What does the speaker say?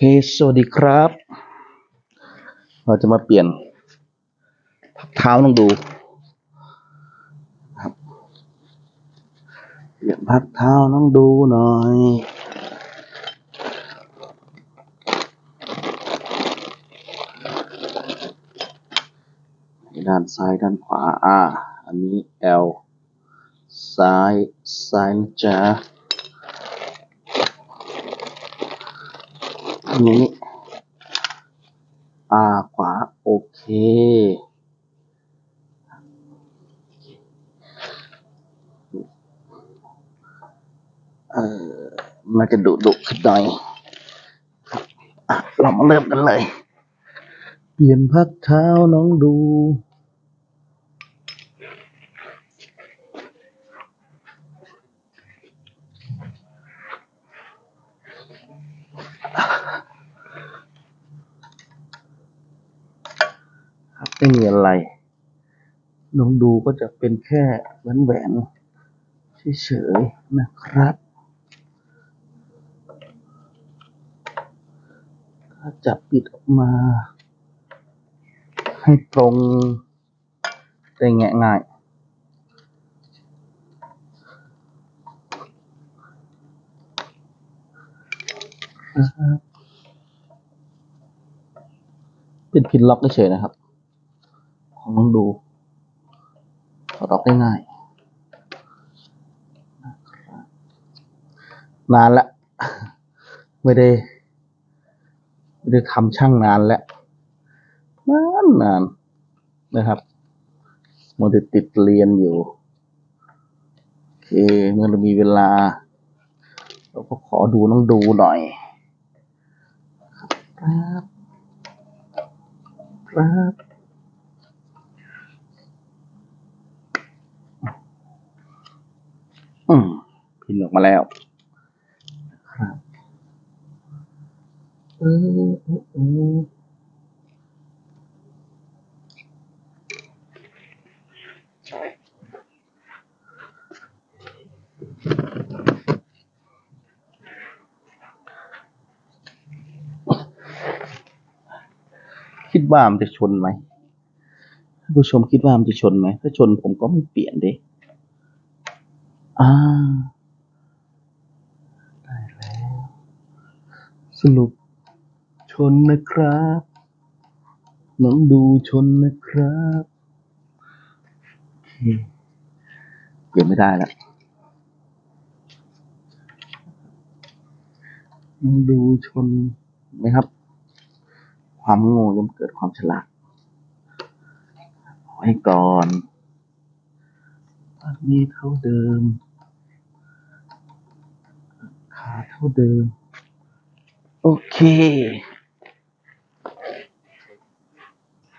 เค สวัสดีครับ เราจะมาเปลี่ยนพักเท้าลองดูครับเปลี่ยนพักเท้าลองดูหน่อยด้านซ้ายด้านขวาอ่าอันนี้ L ซ้ายซ้ายนะจ๊ะ นี้อ่าขวา โอเค เออมันจะดุดุขึ้นหน่อยครับอะเรามาเริ่มกันเลย เปลี่ยนพักเท้าน้องดู ไม่มีอะไรน้องดูก็จะเป็นแค่แหวนแหวนเฉยๆนะครับ ถ้าจับปิดออกมา ให้ตรงได้แงะง่ายนะครับเป็นพินล็อกเฉยๆนะครับ ของน้องดูถอดออกได้ง่ายนะครับนานละ ไม่ได้ ไม่ได้ทำช่างนานแล้ว นานนานนะครับมันติดติดเรียนอยู่ โอเค เมื่อเรามีเวลา เราก็ขอดูน้องดูหน่อยครับครับอืม พินออกมาแล้วครับเออเออเออคิดว่ามันจะชนไหมท่านผู้ชมคิดว่ามันจะชนไหม ถ้าชนผมก็ไม่เปลี่ยนดิอ่า ได้แล้ว สรุป ชนนะครับน้องดูชนนะครับเคเปลี่ยนไม่ได้แล้วน้องดูชนไหมครับ ความโง่ย่อมเกิดความฉลาดเอาไว้ก่อนภาพนี้เท่าเดิม ขาเท่าเดิม โอเค